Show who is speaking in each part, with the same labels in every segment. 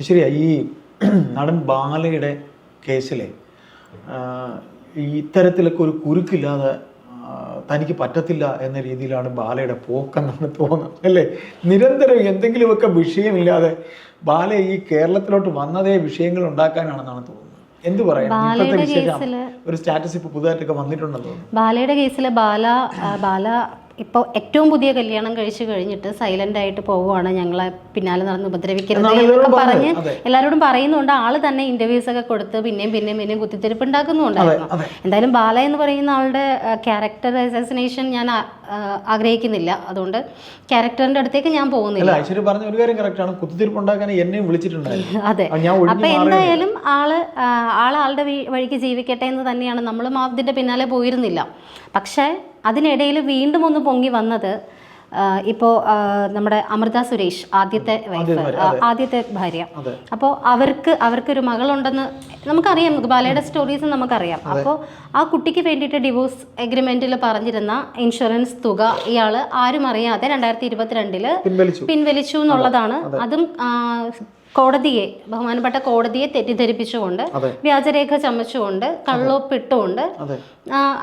Speaker 1: ശരിയാ ഈ നടൻ ബാലയുടെ കേസിലെ ഈ ഇത്തരത്തിലൊക്കെ ഒരു കുരുക്കില്ലാതെ തനിക്ക് പറ്റത്തില്ല എന്ന രീതിയിലാണ് ബാലയുടെ പോക്കെന്നാണ് തോന്നുന്നത് അല്ലേ? നിരന്തരം എന്തെങ്കിലുമൊക്കെ വിഷയമില്ലാതെ ബാല ഈ കേരളത്തിലോട്ട് വന്നതേ വിഷയങ്ങൾ ഉണ്ടാക്കാനാണെന്നാണ് തോന്നുന്നത്. എന്ത് പറയാം? ഒരു സ്റ്റാറ്റസ് ഇപ്പൊ പുതുതായിട്ടൊക്കെ വന്നിട്ടുണ്ടെന്ന് തോന്നുന്നു.
Speaker 2: ബാലയുടെ കേസിൽ ബാല ബാല ഇപ്പോൾ ഏറ്റവും പുതിയ കല്യാണം കഴിച്ചു കഴിഞ്ഞിട്ട് സൈലന്റ് ആയിട്ട് പോവുകയാണ് ഞങ്ങളെ പിന്നാലെ നടന്ന് ഉപദ്രവിക്കരുത് എന്നൊക്കെ പറഞ്ഞ് എല്ലാവരോടും പറയുന്നുണ്ട്. ആൾ തന്നെ ഇന്റർവ്യൂസ് ഒക്കെ കൊടുത്ത് പിന്നെയും പിന്നെയും പിന്നെയും കുത്തിത്തിരിപ്പ് ഉണ്ടാക്കുന്നുണ്ടായിരുന്നു എന്തായാലും ബാല എന്ന് പറയുന്ന ആളുടെ ക്യാരക്ടർ അസസിനേഷൻ ഞാൻ ആഗ്രഹിക്കുന്നില്ല. അതുകൊണ്ട് ക്യാരക്ടറിന്റെ അടുത്തേക്ക് ഞാൻ പോകുന്നില്ല.
Speaker 1: ഐശ്വര്യ പറഞ്ഞ ഒരു കാര്യം കറക്റ്റ് ആണ്. കുത്തിത്തിരിപ്പ് ഉണ്ടാക്കാൻ എന്നെയും വിളിച്ചിട്ടുണ്ടായിരുന്നു.
Speaker 2: അതെ. അപ്പൊ എന്തായാലും ആൾ ആൾ ആൾ ആളുടെ വഴിക്ക് ജീവിക്കട്ടെ എന്ന് തന്നെയാണ്. നമ്മളും അതിന്റെ പിന്നാലെ പോയിരുന്നില്ല. പക്ഷേ അതിനിടയിൽ വീണ്ടും ഒന്ന് പൊങ്ങി വന്നത് ഇപ്പോൾ ഇപ്പോ നമ്മുടെ അമൃത സുരേഷ് ആദ്യത്തെ വൈഫ് ആദ്യത്തെ ഭാര്യ. അപ്പോൾ അവർക്ക് അവർക്കൊരു മകളുണ്ടെന്ന് നമുക്കറിയാം ബാലയുടെ സ്റ്റോറീസ് നമുക്കറിയാം. അപ്പോൾ ആ കുട്ടിക്ക് വേണ്ടിയിട്ട് ഡിവോഴ്സ് എഗ്രിമെന്റിൽ പറഞ്ഞിരുന്ന ഇൻഷുറൻസ് തുക ഇയാൾ ആരും അറിയാതെ രണ്ടായിരത്തി ഇരുപത്തിരണ്ടിൽ
Speaker 1: പിൻവലിച്ചു.
Speaker 2: എന്നുള്ളതാണ്. അതും കോടതിയെ ബഹുമാനപ്പെട്ട കോടതിയെ തെറ്റിദ്ധരിപ്പിച്ചുകൊണ്ട്. വ്യാജരേഖ ചമച്ചുകൊണ്ട് കള്ളോപ്പിട്ടുകൊണ്ട്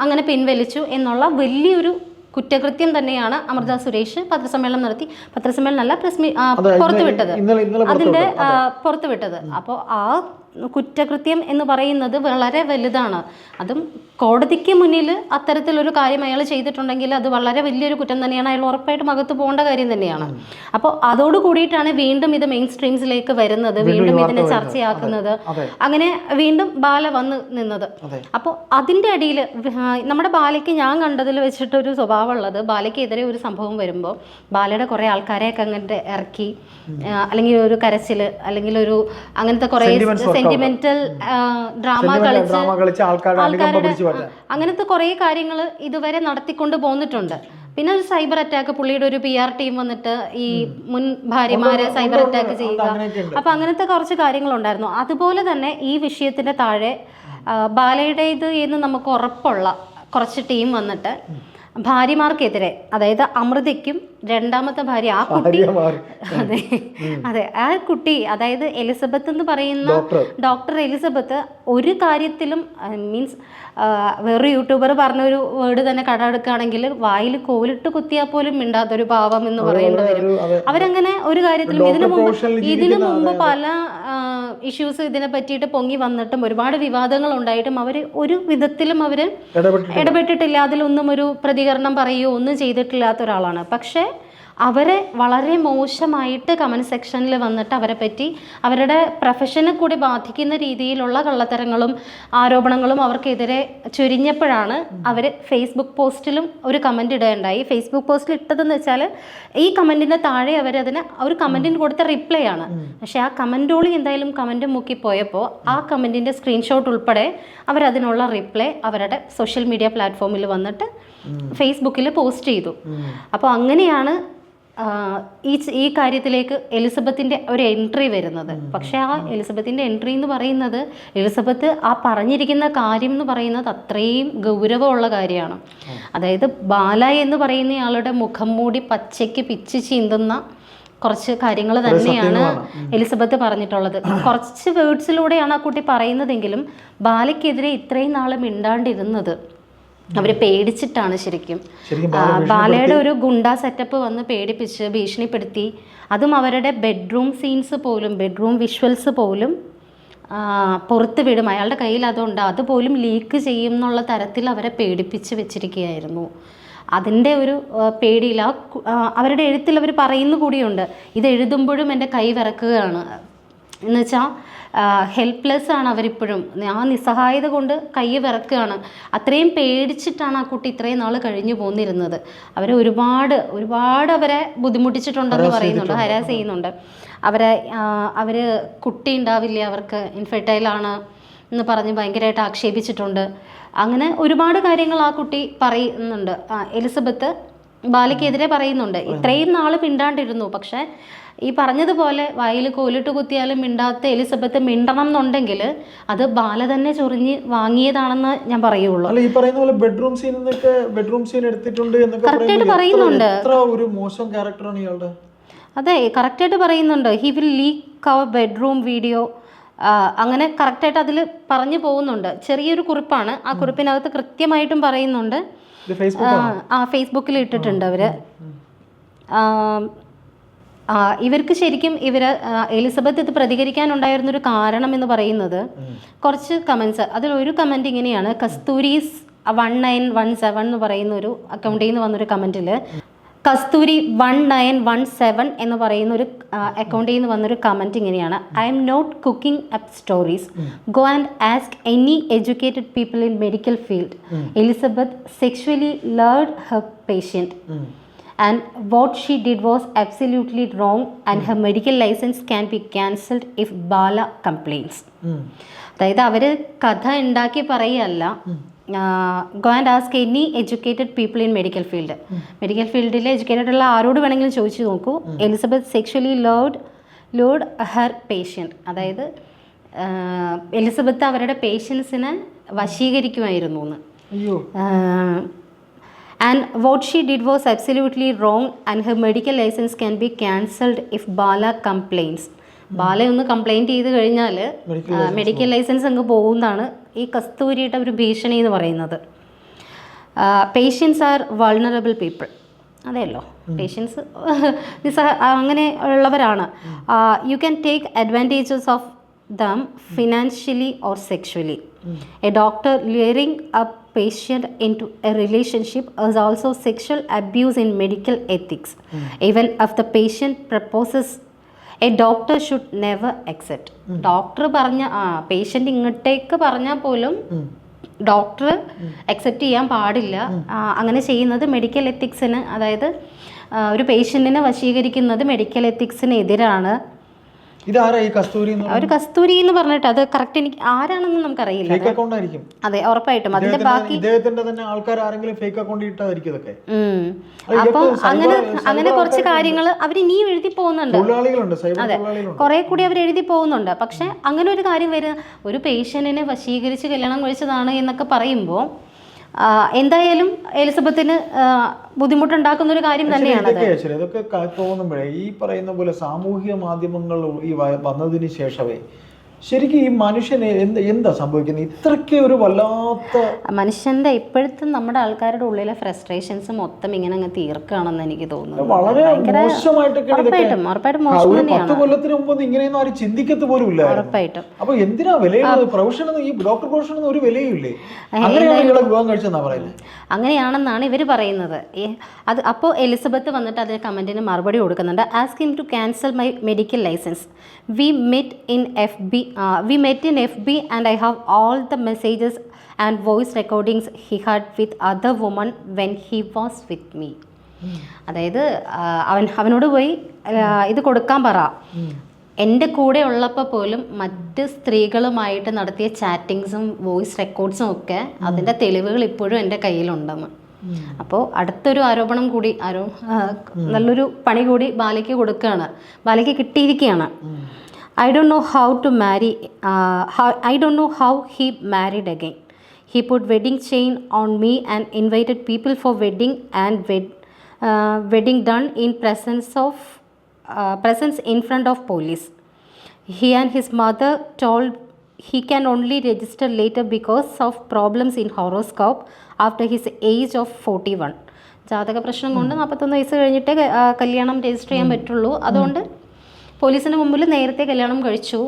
Speaker 2: അങ്ങനെ പിൻവലിച്ചു എന്നുള്ള വലിയൊരു കുറ്റകൃത്യം തന്നെയാണ് അമൃത സുരേഷ് പത്രസമ്മേളനം നടത്തി. പത്രസമ്മേളനം അല്ല പ്രസ് പുറത്തുവിട്ടത്. അതിന്റെ പുറത്തുവിട്ടത്. അപ്പോൾ ആ കുറ്റകൃത്യം എന്ന് പറയുന്നത് വളരെ വലുതാണ്. അതും കോടതിക്ക് മുന്നിൽ അത്തരത്തിലൊരു കാര്യം അയാൾ ചെയ്തിട്ടുണ്ടെങ്കിൽ അത് വളരെ വലിയൊരു കുറ്റം തന്നെയാണ്. അയാൾ ഉറപ്പായിട്ടും അകത്ത് പോകേണ്ട കാര്യം തന്നെയാണ്. അപ്പോൾ അതോട് കൂടിയിട്ടാണ് വീണ്ടും ഇത് മെയിൻ സ്ട്രീംസിലേക്ക് വരുന്നത്. വീണ്ടും ഇതിനെ ചർച്ചയാക്കുന്നത്. അങ്ങനെ വീണ്ടും ബാല വന്ന് നിന്നത്. അപ്പോൾ അതിന്റെ അടിയിൽ നമ്മുടെ ബാലയ്ക്ക് ഞാൻ കണ്ടതിൽ വെച്ചിട്ടൊരു സ്വഭാവമുള്ളത് ബാലയ്ക്കെതിരെ ഒരു സംഭവം വരുമ്പോൾ ബാലയുടെ കുറേ ആൾക്കാരെയൊക്കെ അങ്ങോട്ട് ഇറക്കി അല്ലെങ്കിൽ ഒരു കരച്ചിൽ അല്ലെങ്കിൽ ഒരു അങ്ങനത്തെ കുറേ സെന്റിമെന്റൽ ഡ്രാമ കളിച്ച് അങ്ങനത്തെ കുറെ കാര്യങ്ങൾ ഇതുവരെ നടത്തിക്കൊണ്ട് പോന്നിട്ടുണ്ട്. പിന്നെ ഒരു സൈബർ അറ്റാക്ക് പുള്ളിയുടെ ഒരു പി ആർ ടീം വന്നിട്ട് ഈ മുൻ ഭാര്യമാരെ സൈബർ അറ്റാക്ക് ചെയ്യുക. അപ്പൊ അങ്ങനത്തെ കുറച്ച് കാര്യങ്ങളുണ്ടായിരുന്നു. അതുപോലെ തന്നെ ഈ വിഷയത്തിന്റെ താഴെ ബാലയുടേത് എന്ന് നമുക്ക് ഉറപ്പുള്ള കുറച്ച് ടീം വന്നിട്ട് ഭാര്യമാർക്കെതിരെ അതായത് അമൃതയ്ക്കും രണ്ടാമത്തെ ഭാര്യ ആ കുട്ടി അതെ അതെ ആ കുട്ടി അതായത് എലിസബത്ത് എന്ന് പറയുന്ന
Speaker 1: ഡോക്ടർ.
Speaker 2: എലിസബത്ത് ഒരു കാര്യത്തിലും മീൻസ് വേറൊരു യൂട്യൂബർ പറഞ്ഞ ഒരു വേർഡ് തന്നെ കടമെടുക്കുകയാണെങ്കിൽ വായിൽ കോലിട്ട് കുത്തിയാൽ പോലും മിണ്ടാത്തൊരു പാവം എന്ന് പറയേണ്ടി വരും. അവരങ്ങനെ ഒരു കാര്യത്തിലും ഇതിനു മുമ്പ് ഇതിനു മുമ്പ് പല ഇഷ്യൂസ് ഇതിനെ പറ്റിയിട്ട് പൊങ്ങി വന്നിട്ടും ഒരുപാട് വിവാദങ്ങൾ ഉണ്ടായിട്ടും അവർ ഒരു വിധത്തിലും അവർ
Speaker 1: ഇടപെട്ട്
Speaker 2: ഇടപെട്ടിട്ടില്ല. അതിലൊന്നും ഒരു പ്രതികരണം പറയുകയോ ഒന്നും ചെയ്തിട്ടില്ലാത്ത ഒരാളാണ്. പക്ഷേ അവരെ വളരെ മോശമായിട്ട് കമന്റ് സെക്ഷനിൽ വന്നിട്ട് അവരെ പറ്റി അവരുടെ പ്രൊഫഷനെ കൂടി ബാധിക്കുന്ന രീതിയിലുള്ള കള്ളത്തരങ്ങളും ആരോപണങ്ങളും അവർക്കെതിരെ ചൊരിഞ്ഞപ്പോഴാണ് അവർ ഫേസ്ബുക്ക് പോസ്റ്റിലും ഒരു കമന്റ് ഇടുകയുണ്ടായി. ഫേസ്ബുക്ക് പോസ്റ്റിൽ ഇട്ടതെന്ന് വെച്ചാൽ ഈ കമന്റിന്റെ താഴെ അവരതിന് ഒരു കമന്റിന് കൊടുത്ത റിപ്ലൈ ആണ്. പക്ഷേ ആ കമന്റോളി എന്തായാലും കമന്റ് മുക്കിപ്പോയപ്പോൾ ആ കമന്റിന്റെ സ്ക്രീൻഷോട്ട് ഉൾപ്പെടെ അവരതിനുള്ള റിപ്ലൈ അവരുടെ സോഷ്യൽ മീഡിയ പ്ലാറ്റ്ഫോമിൽ വന്നിട്ട് ഫേസ്ബുക്കിൽ പോസ്റ്റ് ചെയ്തു. അപ്പോൾ അങ്ങനെയാണ് ഈ ഈ കാര്യത്തിലേക്ക് എലിസബത്തിന്റെ ഒരു എൻട്രി വരുന്നത്. പക്ഷേ ആ എലിസബത്തിന്റെ എൻട്രി എന്ന് പറയുന്നത് എലിസബത്ത് ആ പറഞ്ഞിരിക്കുന്ന കാര്യം എന്ന് പറയുന്നത് അത്രയും ഗൗരവമുള്ള കാര്യമാണ്. അതായത് ബാല എന്ന് പറയുന്നയാളുടെ മുഖം മൂടി പച്ചയ്ക്ക് പിച്ച് ചീന്തുന്ന കുറച്ച് കാര്യങ്ങൾ തന്നെയാണ് എലിസബത്ത് പറഞ്ഞിട്ടുള്ളത്. കുറച്ച് വേർഡ്സിലൂടെയാണ് ആ കുട്ടി പറയുന്നതെങ്കിലും ബാലയ്ക്കെതിരെ ഇത്രയും നാൾ മിണ്ടാണ്ടിരുന്നത്. അവർ പേടിച്ചിട്ടാണ് ശരിക്കും. ബാലയുടെ ഒരു ഗുണ്ട സെറ്റപ്പ് വന്ന് പേടിപ്പിച്ച് ഭീഷണിപ്പെടുത്തി. അതും അവരുടെ ബെഡ്റൂം സീൻസ് പോലും ബെഡ്റൂം വിഷ്വൽസ് പോലും പുറത്ത് വിടും. അയാളുടെ കയ്യിൽ അതുണ്ട്. അതുപോലും ലീക്ക് ചെയ്യും എന്നുള്ള തരത്തിൽ അവരെ പേടിപ്പിച്ച് വെച്ചിരിക്കുകയായിരുന്നു. അതിന്റെ ഒരു പേടിയിൽ ആ ആ, അവരുടെ എഴുത്തിൽ അവർ പറയുന്നു കൂടിയുണ്ട്. ഇത് എഴുതുമ്പോഴും എന്റെ കൈ വിറക്കുകയാണ്. എന്ന് വെച്ചാൽ ഹെൽപ്ലെസ് ആണ് അവരിപ്പോഴും. ആ നിസ്സഹായത കൊണ്ട് കൈ വിറക്കുകയാണ്. അത്രയും പേടിച്ചിട്ടാണ് ആ കുട്ടി ഇത്രയും നാൾ കഴിഞ്ഞു പോന്നിരുന്നത്. അവരെ ഒരുപാട് ഒരുപാട് അവരെ ബുദ്ധിമുട്ടിച്ചിട്ടുണ്ടെന്ന് പറയുന്നുണ്ട് ഹരാസ് ചെയ്യുന്നുണ്ട്. അവരെ അവർ കുട്ടി ഉണ്ടാവില്ല അവർക്ക് ഇൻഫെർട്ടൈലാണ് എന്ന് പറഞ്ഞ് ഭയങ്കരമായിട്ട് ആക്ഷേപിച്ചിട്ടുണ്ട്. അങ്ങനെ ഒരുപാട് കാര്യങ്ങൾ ആ കുട്ടി പറയുന്നുണ്ട്. എലിസബത്ത് ബാലയ്ക്കെതിരെ പറയുന്നുണ്ട്. ഇത്രയും നാൾ പിണ്ടാണ്ടിരുന്നു പക്ഷേ ഈ പറഞ്ഞതുപോലെ വായിൽ കോലിട്ട് കുത്തിയാലും മിണ്ടാത്ത എലിസബത്ത് മിണ്ടണം എന്നുണ്ടെങ്കിൽ അത് ബാല തന്നെ ചൊറിഞ്ഞ് വാങ്ങിയതാണെന്ന് ഞാൻ പറയുള്ളൂ.
Speaker 1: അല്ല ഈ പറയുന്ന പോലെ ബെഡ്റൂം സീൻ എന്നൊക്കെ ബെഡ്റൂം സീൻ എടുത്തിട്ടുണ്ട് എന്നൊക്കെ എത്ര-
Speaker 2: പറയുന്നുണ്ട്.
Speaker 1: എത്ര ഒരു മോശം ക്യാരക്ടറാണ് ഇയാളുടെ?
Speaker 2: അതെ കറക്റ്റായിട്ട് പറയുന്നുണ്ട്. He will leak our bedroom video അങ്ങനെ കറക്റ്റായിട്ട് അതിൽ പറഞ്ഞു പോകുന്നുണ്ട്. ചെറിയൊരു കുറിപ്പാണ്. ആ കുറിപ്പിനകത്ത് കൃത്യമായിട്ടും പറയുന്നുണ്ട്. ആ ഫേസ്ബുക്കിൽ ഇട്ടിട്ടുണ്ട് അവർ ഇവർക്ക് ശരിക്കും ഇവർ എലിസബത്ത് ഇത് പ്രതികരിക്കാനുണ്ടായിരുന്നൊരു കാരണം എന്ന് പറയുന്നത് കുറച്ച് കമൻസ് അതിൽ ഒരു കമന്റ് ഇങ്ങനെയാണ്. Kasthuris one nine one seven എന്ന് പറയുന്ന ഒരു അക്കൗണ്ടിൽ നിന്ന് വന്നൊരു കമന്റിൽ Kasthuri one nine one seven എന്ന് പറയുന്ന ഒരു അക്കൗണ്ടിൽ നിന്ന് വന്നൊരു കമന്റ് ഇങ്ങനെയാണ്. I'm not cooking up stories go and ask any educated people in medical field Elizabeth sexually lured her patient and what she did was absolutely wrong and her medical license can be cancelled if Bala complains. അതായത് അവർ കഥ ഉണ്ടാക്കി പറയല്ല. Go and ask any educated people in medical field medical ഫീൽഡിൽ educated ഉള്ള ആരോട് വേണമെങ്കിലും ചോദിച്ചു നോക്കൂ. Elizabeth sexually lured lured her patient അതായത് എലിസബത്ത് അവരുടെ പേഷ്യൻസിനെ വശീകരിക്കുമായിരുന്നു എന്ന്.
Speaker 1: അയ്യോ
Speaker 2: what she did was absolutely wrong, and her medical license can be cancelled if Bala complains. ബാല ഒന്ന് കംപ്ലൈന്റ് ചെയ്ത് കഴിഞ്ഞാൽ മെഡിക്കൽ ലൈസൻസ് അങ്ങ് പോകുന്നതാണ് ഈ കസ്തൂരിയുടെ ഒരു ഭീഷണി എന്ന് പറയുന്നത്. പേഷ്യൻസ് ആർ വൾണറബിൾ പീപ്പിൾ അതെയല്ലോ. പേഷ്യൻസ് അങ്ങനെ ഉള്ളവരാണ്. You can take advantages of them financially or sexually a doctor luring a patient into a relationship is also sexual abuse in medical ethics. Even if the patient proposes, a doctor should never accept doctor പറഞ്ഞ ആ patient ഇങ്ങോട്ടേക്ക് പറഞ്ഞാൽ പോലും doctor accept ചെയ്യാൻ പാടില്ല. അങ്ങനെ ചെയ്യുന്നത് medical എത്തിക്സിന് അതായത് ഒരു പേഷ്യന്റിനെ വശീകരിക്കുന്നത് മെഡിക്കൽ എത്തിക്സിന് എതിരാണ്
Speaker 1: ഇതാരാ ഈ കസ്തൂരി എന്ന്
Speaker 2: ഒരു കസ്തൂരി എന്ന് പറഞ്ഞിട്ട് അത് കറക്റ്റ് എനിക്ക് ആരാണെന്ന് നമുക്കറിയില്ല.
Speaker 1: ഫേക്ക് അക്കൗണ്ട് ആയിരിക്കും.
Speaker 2: അതെ ഉറപ്പായിട്ടും. അതിന്റെ
Speaker 1: ബാക്കി ഇദ്ദേഹത്തിന്റെ തന്നെ ആൾക്കാർ ആരെങ്കിലും ഫേക്ക് അക്കൗണ്ട് ഇട്ടതായിരിക്കും ഇതൊക്കെ.
Speaker 2: ഉം.
Speaker 1: അത്
Speaker 2: അപ്പൊ
Speaker 1: ഇതൊക്കെ
Speaker 2: അങ്ങനെ അങ്ങനെ കുറച്ച് കാര്യങ്ങൾ അവർ ഇനിയും എഴുതി പോകുന്നുണ്ട്.
Speaker 1: അതെ
Speaker 2: കുറെ കൂടി അവർ എഴുതി പോകുന്നുണ്ട്. പക്ഷെ അങ്ങനെ ഒരു കാര്യം വരുന്ന ഒരു പേഷ്യന്റിനെ വശീകരിച്ച് കല്യാണം കഴിച്ചതാണ് എന്നൊക്കെ പറയുമ്പോൾ എന്തായാലും എലിസബത്തിന് ബുദ്ധിമുട്ടുണ്ടാക്കുന്ന ഒരു കാര്യം തന്നെയാണ്
Speaker 1: ഇതൊക്കെ തോന്നുമ്പോഴേ ഈ പറയുന്ന പോലെ സാമൂഹ്യ മാധ്യമങ്ങൾ ഈ വന്നതിന് ശേഷമേ ശരിക്കും ഈ മനുഷ്യന് എന്ത് എന്താ സംഭവിക്കുന്നത്? ഇത്രയ്ക്ക് ഒരു വല്ലാത്ത
Speaker 2: മനുഷ്യന്റെ ഇപ്പോഴത്തെ നമ്മുടെ ആൾക്കാരുടെ ഉള്ളിലെ ഫ്രസ്ട്രേഷൻസ് മൊത്തം ഇങ്ങനെ അങ്ങ് തീർക്കുകയാണെന്ന് എനിക്ക് തോന്നുന്നു.
Speaker 1: വളരെ മോശമായിട്ടൊക്കെ ഇതൊക്കെ
Speaker 2: ഉറപ്പായിട്ടും ഉറപ്പായിട്ടും
Speaker 1: ആ,
Speaker 2: മോശം
Speaker 1: പത്ത് കൊല്ലത്തിന് മുമ്പ് ഇങ്ങനെയൊന്നും ആരും ചിന്തിക്കത്ത് പോലും ഇല്ലായിരുന്നു.
Speaker 2: ഉറപ്പായിട്ടും.
Speaker 1: അപ്പൊ എന്തിനാ വിലയുള്ളത്? പ്രൊഫഷൻ ഈ ഡോക്ടർ പ്രൊഫഷൻ ഒരു വിലയില്ലേ
Speaker 2: അങ്ങനെയാണെന്നാണ് ഇവർ പറയുന്നത്. അത് അപ്പോൾ എലിസബത്ത് വന്നിട്ട് അതിന് കമന്റിന് മറുപടി കൊടുക്കുന്നുണ്ട്. Ask him to cancel my medical licence we met in F B we met in F B and I have all the messages and voice recordings he had with other woman when he was with me അതായത് അവൻ അവനോട് പോയി ഇത് കൊടുക്കാൻ പറ. എന്റെ കൂടെ ഉള്ളപ്പോൾ പോലും മറ്റ് സ്ത്രീകളുമായിട്ട് നടത്തിയ ചാറ്റിങ്സും വോയിസ് റെക്കോർഡ്സും ഒക്കെ അതിന്റെ തെളിവുകൾ ഇപ്പോഴും എന്റെ കയ്യിലുണ്ടെന്ന്. അപ്പോൾ അടുത്തൊരു ആരോപണം കൂടി ആരോ നല്ലൊരു പണി കൂടി ബാലയ്ക്ക് കൊടുക്കുകയാണ്. ബാലയ്ക്ക് കിട്ടിയിരിക്കുകയാണ്. I don't know how to marry I don't know how he married again he put wedding chain on me and invited people for wedding and wed wedding done in presence of presence in front of police he and his mother mother told he can only register later because of problems in horoscope after his age of 41. ജാതക പ്രശ്നം കൊണ്ട് നാൽപ്പത്തൊന്ന് വയസ്സ് കഴിഞ്ഞിട്ട് കല്യാണം register ചെയ്യാൻ പറ്റുള്ളൂ. അതുകൊണ്ട് പോലീസിന് മുമ്പിൽ നേരത്തെ കല്യാണം കഴിച്ചു.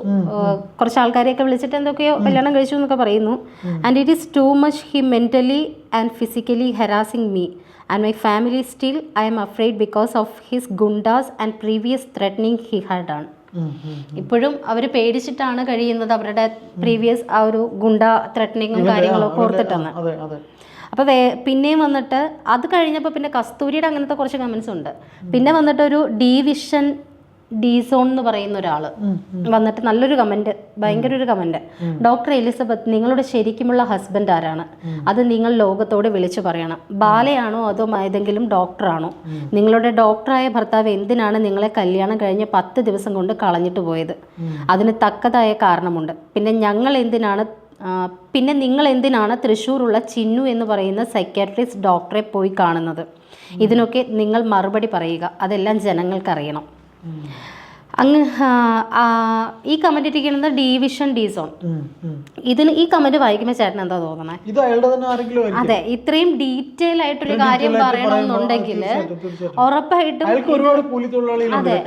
Speaker 2: കുറച്ച് ആൾക്കാരെയൊക്കെ വിളിച്ചിട്ട് എന്തൊക്കെയോ കല്യാണം കഴിച്ചു എന്നൊക്കെ പറയുന്നു. And it is too much he mentally and physically harassing me and my family still I'm afraid because of his goondas and previous threatening he had ആണ് ഇപ്പോഴും അവർ പേടിച്ചിട്ടാണ് കഴിയുന്നത് അവരുടെ പ്രീവിയസ് ആ ഒരു ഗുണ്ട ത്രെറ്റനിങ്ങും കാര്യങ്ങളൊക്കെ ഓർത്തിട്ടാണ്. അപ്പോൾ വേ പിന്നെയും വന്നിട്ട് അത് കഴിഞ്ഞപ്പോൾ പിന്നെ കസ്തൂരിയുടെ അങ്ങനത്തെ കുറച്ച് കമന്റ്സ് ഉണ്ട്. പിന്നെ വന്നിട്ട് ഒരു ഡിവിഷൻ ഡി സോൺ എന്ന് പറയുന്ന ഒരാൾ വന്നിട്ട് നല്ലൊരു കമന്റ് ഭയങ്കര ഒരു കമന്റ് ഡോക്ടർ എലിസബത്ത് നിങ്ങളുടെ ശരിക്കുമുള്ള ഹസ്ബൻഡ് ആരാണ്? അത് നിങ്ങൾ ലോകത്തോട് വിളിച്ചു പറയണം. ബാലയാണോ അതോ ഏതെങ്കിലും ഡോക്ടറാണോ നിങ്ങളുടെ ഡോക്ടറായ ഭർത്താവ് എന്തിനാണ് നിങ്ങളെ കല്യാണം കഴിഞ്ഞ് പത്ത് ദിവസം കൊണ്ട് കളഞ്ഞിട്ട് പോയത്? അതിന് തക്കതായ കാരണമുണ്ട്. പിന്നെ ഞങ്ങൾ എന്തിനാണ് പിന്നെ നിങ്ങൾ എന്തിനാണ് തൃശ്ശൂരുള്ള ചിന്നു എന്ന് പറയുന്ന സൈക്യാട്രിസ്റ്റ് ഡോക്ടറെ പോയി കാണുന്നത്? ഇതിനൊക്കെ നിങ്ങൾ മറുപടി പറയുക. അതെല്ലാം ജനങ്ങൾക്കറിയണം അങ്ങ് ഈ കമന്റ് ഇരിക്കുന്നത് ഡിവിഷൻ ഡി സോൺ. ഇതിന് ഈ കമന്റ് വായിക്കുമ്പോൾ ചേട്ടൻ എന്താ തോന്നണേ? അതെ ഇത്രയും ഡീറ്റെയിൽ ആയിട്ടൊരു കാര്യം പറയണമെന്നുണ്ടെങ്കിൽ. ഉറപ്പായിട്ടും അതെ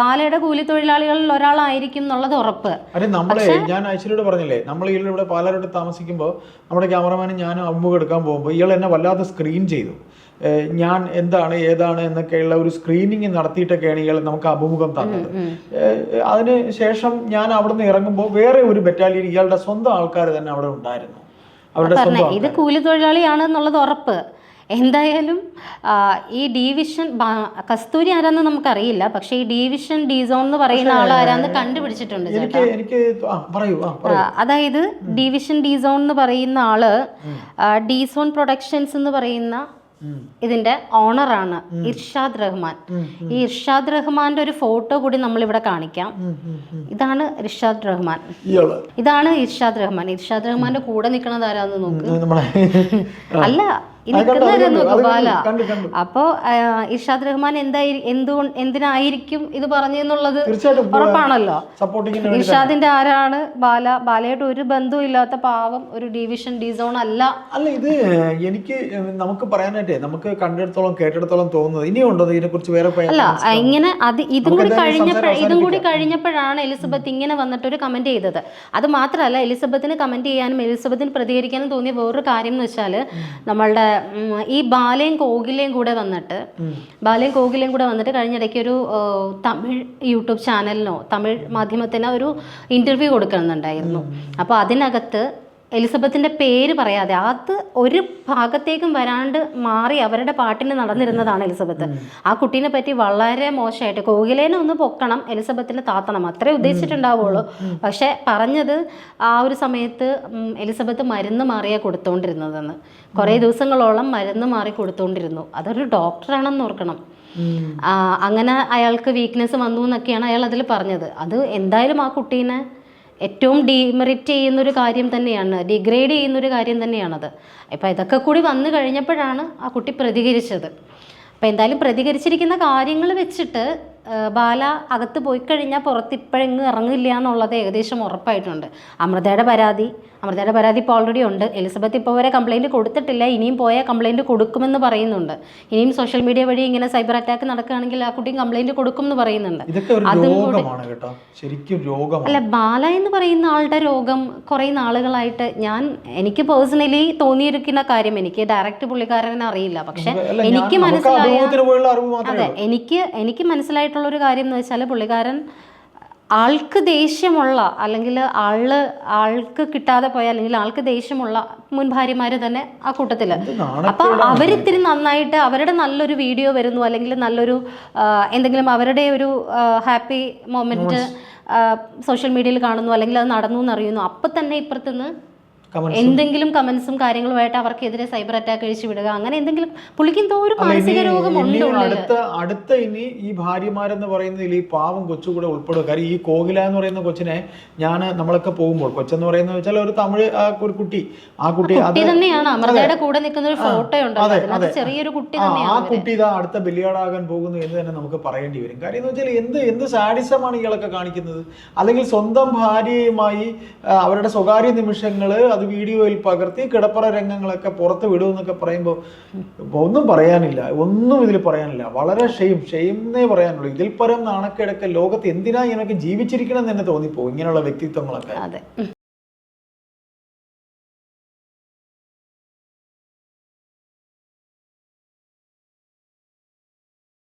Speaker 2: ബാലയുടെ കൂലിത്തൊഴിലാളികളിൽ ഒരാളായിരിക്കും എന്നുള്ളത് ഉറപ്പ്.
Speaker 1: നമ്മളെ ഞാൻ ഐശ്വര്യോട് പറഞ്ഞില്ലേ നമ്മൾ ഇവിടെ പാലാരോട്ട് താമസിക്കുമ്പോൾ നമ്മുടെ ക്യാമറമാനും ഞാനും അമ്മ എടുക്കാൻ പോകുമ്പോൾ ഇയാൾ എന്നെ വല്ലാതെ സ്ക്രീൻ ചെയ്തു. ഞാൻ എന്താണ് ഏതാണ് എന്നൊക്കെയുള്ള ഒരു സ്ക്രീനിങ് നടത്തിയിട്ടൊക്കെയാണ് ഇയാൾ നമുക്ക് അഭിമുഖം തന്നത്. അതിന് ശേഷം ഞാൻ അവിടെ നിന്ന് ഇറങ്ങുമ്പോൾ വേറെ ഒരു ബറ്റാലിയൻ ഇയാളുടെ സ്വന്തം ആൾക്കാർ തന്നെ അവിടെ ഉണ്ടായിരുന്നു. അവരുടെ സ്വന്തം
Speaker 2: ഇത് കൂലി തൊഴിലാളിയാണെന്നുള്ളത് ഉറപ്പ്. എന്തായാലും ഈ ഡിവിഷൻ കസ്തൂരി ആരാന്ന് നമുക്കറിയില്ല. പക്ഷെ ഈ ഡിവിഷൻ ഡി സോൺ എന്ന് പറയുന്ന ആൾ ആരാന്ന് കണ്ടുപിടിച്ചിട്ടുണ്ട് അതായത് ഡിവിഷൻ ഡി സോൺ എന്ന് പറയുന്ന ആൾ D zone D zone productions എന്ന് പറയുന്ന. ഇതിന്റെ ഓണറാണ് ഇർഷാദ് റഹ്മാൻ. ഈ ഇർഷാദ് റഹ്മാന്റെ ഒരു ഫോട്ടോ കൂടി നമ്മൾ ഇവിടെ കാണിക്കാം. ഇതാണ് ഇർഷാദ് റഹ്മാൻ. ഇതാണ് ഇർഷാദ് റഹ്മാൻ. ഇർഷാദ് റഹ്മാന്റെ കൂടെ നിൽക്കണത് ആരാന്ന് നോക്ക്. അല്ല ഈ
Speaker 1: കണ്ടു.
Speaker 2: അപ്പോ ഇർഷാദ് റഹ്മാൻ എന്തായി എന്തുകൊണ്ട് എന്തിനായിരിക്കും ഇത് പറഞ്ഞെന്നുള്ളത്
Speaker 1: എന്നുള്ളത്
Speaker 2: ഉറപ്പാണല്ലോ. ഇർഷാദിന്റെ ആരാണ് ബാല? ബാലയായിട്ട് ഒരു ബന്ധവും ഇല്ലാത്ത പാവം ഒരു ഡിവിഷൻ ഡിസോൺ അല്ല.
Speaker 1: അല്ല ഇത് എനിക്ക് നമുക്ക് പറയാനായിട്ടേ നമുക്ക് കണ്ടിടത്തോളം കേട്ടിടത്തോളം തോന്നുന്നത് ഇനിയുണ്ടോ ഇതിനെ കുറിച്ച് വേറെ
Speaker 2: അല്ല ഇങ്ങനെ അത് ഇതും കൂടി
Speaker 1: കഴിഞ്ഞ
Speaker 2: ഇതും കൂടി കഴിഞ്ഞപ്പോഴാണ് എലിസബത്ത് ഇങ്ങനെ വന്നിട്ട് ഒരു കമന്റ് ചെയ്തത്. അത് മാത്രമല്ല എലിസബത്തിന് കമന്റ് ചെയ്യാനും എലിസബത്തിന് പ്രതികരിക്കാനും തോന്നിയ വേറൊരു കാര്യം എന്ന് വെച്ചാൽ നമ്മളുടെ ഈ ബാലയും കോകിലയും കൂടെ വന്നിട്ട് ബാലയും കോകിലയും കൂടെ വന്നിട്ട് കഴിഞ്ഞിടയ്ക്ക് ഒരു തമിഴ് യൂട്യൂബ് ചാനലിനോ തമിഴ് മാധ്യമത്തിനോ ഒരു ഇന്റർവ്യൂ കൊടുക്കുന്നുണ്ടായിരുന്നു അപ്പോൾ അതിനകത്ത് എലിസബത്തിന്റെ പേര് പറയാതെ അത് ഒരു ഭാഗത്തേക്കും വരാണ്ട് മാറി അവരുടെ പാട്ടിന് നടന്നിരുന്നതാണ് എലിസബത്ത്. ആ കുട്ടീനെ പറ്റി വളരെ മോശമായിട്ട് കോകിലേനെ ഒന്ന് പൊക്കണം എലിസബത്തിനെ താത്തണം. അത്രേ ഉദ്ദേശിച്ചിട്ടുണ്ടാവുള്ളൂ. പക്ഷെ പറഞ്ഞത് ആ ഒരു സമയത്ത് എലിസബത്ത് മരുന്ന് മാറിയ കൊടുത്തോണ്ടിരുന്നതെന്ന്. കുറേ ദിവസങ്ങളോളം മരുന്ന് മാറി കൊടുത്തോണ്ടിരുന്നു. അതൊരു ഡോക്ടറാണെന്ന് ഓർക്കണം. അങ്ങനെ അയാൾക്ക് വീക്ക്നെസ് വന്നു എന്നൊക്കെയാണ് അയാൾ അതിൽ പറഞ്ഞത്. അത് എന്തായാലും ആ കുട്ടീനെ ഏറ്റവും ഡീമെറിറ്റ് ചെയ്യുന്നൊരു കാര്യം തന്നെയാണ് ഡിഗ്രേഡ് ചെയ്യുന്നൊരു കാര്യം തന്നെയാണത്. ഇപ്പം ഇതൊക്കെ കൂടി വന്നു കഴിഞ്ഞപ്പോഴാണ് ആ കുട്ടി പ്രതികരിച്ചത്. അപ്പം എന്തായാലും പ്രതികരിച്ചിരിക്കുന്ന കാര്യങ്ങൾ വെച്ചിട്ട് ബാല അകത്ത് പോയി കഴിഞ്ഞാൽ പുറത്ത് ഇപ്പോഴെങ്ങും ഇറങ്ങില്ല എന്നുള്ളത് ഏകദേശം ഉറപ്പായിട്ടുണ്ട്. അമൃതയുടെ പരാതി അമൃതയുടെ പരാതി ഇപ്പോൾ ഓൾറെഡി ഉണ്ട്. എലിസബത്ത് ഇപ്പോൾ വരെ കംപ്ലൈന്റ് കൊടുത്തിട്ടില്ല. ഇനിയും പോയാൽ കംപ്ലൈന്റ് കൊടുക്കുമെന്ന് പറയുന്നുണ്ട്. ഇനിയും സോഷ്യൽ മീഡിയ വഴി ഇങ്ങനെ സൈബർ അറ്റാക്ക് നടക്കുകയാണെങ്കിൽ ആ കുട്ടിയും കംപ്ലൈന്റ് കൊടുക്കും എന്ന് പറയുന്നുണ്ട് അതും കൂടി- അല്ല ബാല എന്ന് പറയുന്ന ആളുടെ രോഗം കുറേ നാളുകളായിട്ട് ഞാൻ എനിക്ക് പേഴ്സണലി തോന്നിയിരിക്കുന്ന കാര്യം എനിക്ക് ഡയറക്റ്റ് പുള്ളിക്കാരനെ അറിയില്ല. പക്ഷെ എനിക്ക് മനസ്സിലായ അതെ എനിക്ക് എനിക്ക് മനസ്സിലായിട്ടുള്ള ഒരു കാര്യം എന്ന് വെച്ചാൽ പുള്ളിക്കാരൻ ആൾക്ക് ദേഷ്യമുള്ള അല്ലെങ്കിൽ ആൾ ആൾക്ക് കിട്ടാതെ പോയ അല്ലെങ്കിൽ ആൾക്ക് ദേഷ്യമുള്ള മുൻ ഭാര്യമാര് തന്നെ ആ
Speaker 1: കൂട്ടത്തിൽ.
Speaker 2: അപ്പൊ അവരിത്തിരി നന്നായിട്ട് അവരുടെ നല്ലൊരു വീഡിയോ വരുന്നു അല്ലെങ്കിൽ നല്ലൊരു എന്തെങ്കിലും അവരുടെ ഒരു ഹാപ്പി മൊമെന്റ് സോഷ്യൽ മീഡിയയിൽ കാണുന്നു അല്ലെങ്കിൽ അത് നടന്നു എന്നറിയുന്നു. അപ്പൊ തന്നെ ഇപ്പുറത്തുനിന്ന് എന്തെങ്കിലും കമന്റ്സും കാര്യങ്ങളുമായിട്ട് അവർക്കെതിരെ സൈബർ അറ്റാക്ക് അഴിച്ചു വിടുക. അങ്ങനെ എന്തെങ്കിലും പുള്ളിക്ക് എന്തോ ഒരു മാനസിക
Speaker 1: രോഗം
Speaker 2: ഉണ്ട്
Speaker 1: അടുത്ത അടുത്ത ഇനി ഈ ഭാര്യമാരെന്ന് പറയുന്നതിൽ ഈ പാവം കൊച്ചുകൂടെ ഉൾപ്പെടുക കാര്യം ഈ കോകില എന്ന് പറയുന്ന കൊച്ചിനെ ഞാൻ നമ്മളൊക്കെ പോകുമ്പോൾ കൊച്ചെന്ന് പറയുന്നത് വെച്ചാൽ ഒരു തമിഴ് ഒരു കുട്ടി. ആ കുട്ടി അത്
Speaker 2: തന്നെയാണ്. അമൃതയുടെ കൂടെ നിൽക്കുന്ന ഒരു ഫോട്ടോ ഉണ്ട് ചെറിയൊരു കുട്ടി
Speaker 1: ആ, ആ കുട്ടി ഇതാ അടുത്ത ബലിയാടാകാൻ പോകുന്നു എന്ന് തന്നെ നമുക്ക് പറയേണ്ടി വരും. കാര്യം എന്ന് വെച്ചാൽ എന്ത് എന്ത് സാഡിസമാണ് ഇയാളൊക്കെ കാണിക്കുന്നത്? അല്ലെങ്കിൽ സ്വന്തം ഭാര്യയുമായി അവരുടെ സ്വകാര്യ നിമിഷങ്ങൾ അത് വീഡിയോയിൽ പകർത്തി കിടപ്പറ രംഗങ്ങളൊക്കെ പുറത്ത് വിടുമെന്നൊക്കെ പറയുമ്പോൾ ഒന്നും പറയാനില്ല ഒന്നും ഇതിൽ പറയാനില്ല. വളരെ ഷെയിം ഷെയിം പറയാനുള്ളൂ. ഇതിൽ പരം നാണക്കേടൊക്കെ ലോകത്ത് എന്തിനാ ഇങ്ങനെയൊക്കെ ജീവിച്ചിരിക്കണം എന്ന് തന്നെ തോന്നിപ്പോകും ഇങ്ങനെയുള്ള വ്യക്തിത്വങ്ങളൊക്കെ.
Speaker 2: അതെ.